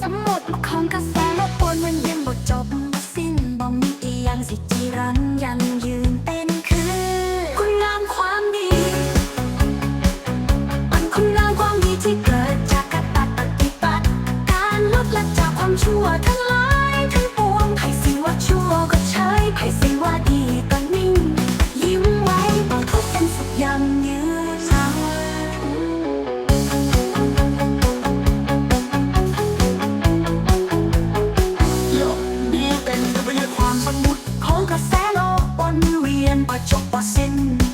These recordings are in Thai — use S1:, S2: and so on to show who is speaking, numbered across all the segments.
S1: สมุดของกระแสโลกปนมันยัจบสิ้นบ่มีอีหยังสิจีรังยันยืนเป็นคือคุณงามความดีมันคุณงามความดีที่เกิดจากการปฏิบัติการลดละจากความชั่วทั้ง ama çok basit.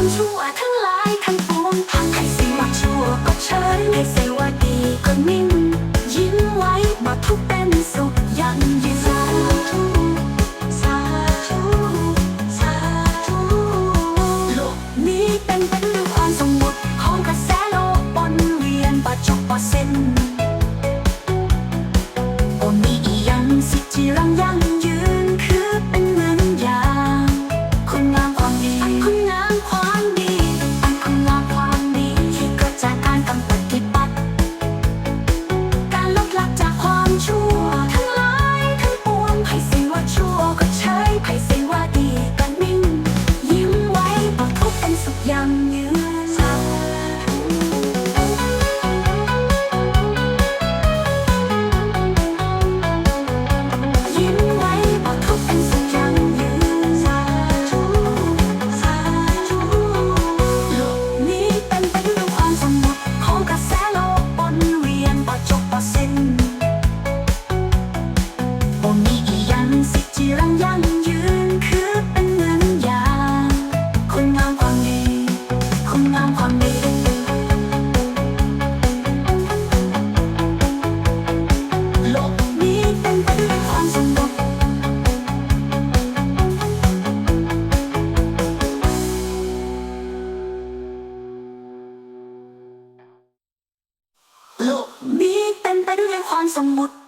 S1: ควชั่วทั้งหลายทั้งปวงทำให้สิ่งชั่วก็เชิญให้สิ่ง young you มีเต็มไปด้วยความสมบูรณ์